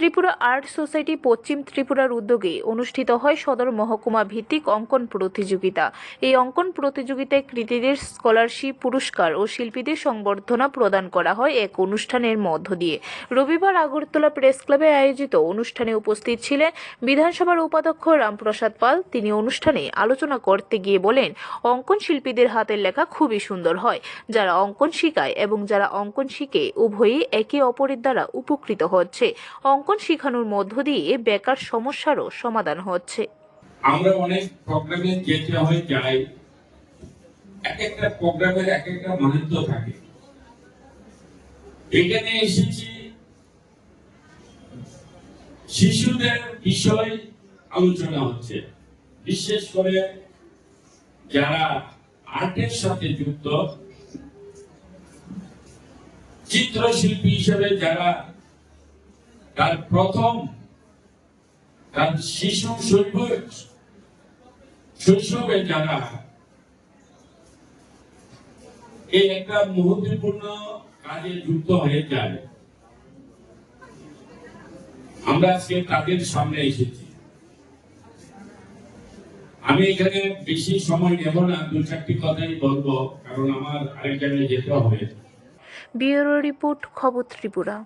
Tripura art society পশ্চিম ত্রিপুরার উদ্যোগে অনুষ্ঠিত হয় সদর মহকুমা ভিত্তিক অঙ্কন প্রতিযোগিতা। এই অঙ্কন প্রতিযোগিতায় কৃতীদের স্কলারশিপ, পুরস্কার ও শিল্পীদের সংবর্ধনা প্রদান করা হয় এক অনুষ্ঠানের মধ্য দিয়ে। রবিবার আগরতলা প্রেস ক্লাবে আয়োজিত অনুষ্ঠানে উপস্থিত ছিলেন বিধানসভার উপাধ্যক্ষ রামপ্রসাদ পাল। তিনি অনুষ্ঠানে আলোচনা করতে গিয়ে বলেন, অঙ্কন শিল্পীদের হাতের লেখা খুবই সুন্দর হয়। যারা অঙ্কন শিখায় এবং যারা অঙ্কন শিখে উভয়ই একে অপরের দ্বারা উপকৃত হচ্ছে। অঙ্কন শেখানোর মধ্য দিয়ে বেকার সমস্যারও সমাধান হচ্ছে। আমরা অনেক প্রোগ্রামে যেতে হয় যাই। এক একটা প্রোগ্রামের এক একটা মাহাত্ম থাকে। এখানে এসেছি। শিশুদের বিষয় আলোচনা হচ্ছে। বিশেষ করে যারা আর্টের সাথে যুক্ত, চিত্রশিল্পী হিসেবে যারা তার প্রথম তার শিশু শৈশব শৈশবে যারা এই একটা মুহূর্তপূর্ণ কাজে যুক্ত হয়ে যায়, আমরা আজকে তাদের সামনে এসেছি। আমি এখানে বেশি সময় নেব না, দু চারটি কথাই বলব, কারণ আমার আরেক জায়গায় যেতে হবে। ব্যুরো রিপোর্ট খবর ত্রিপুরা।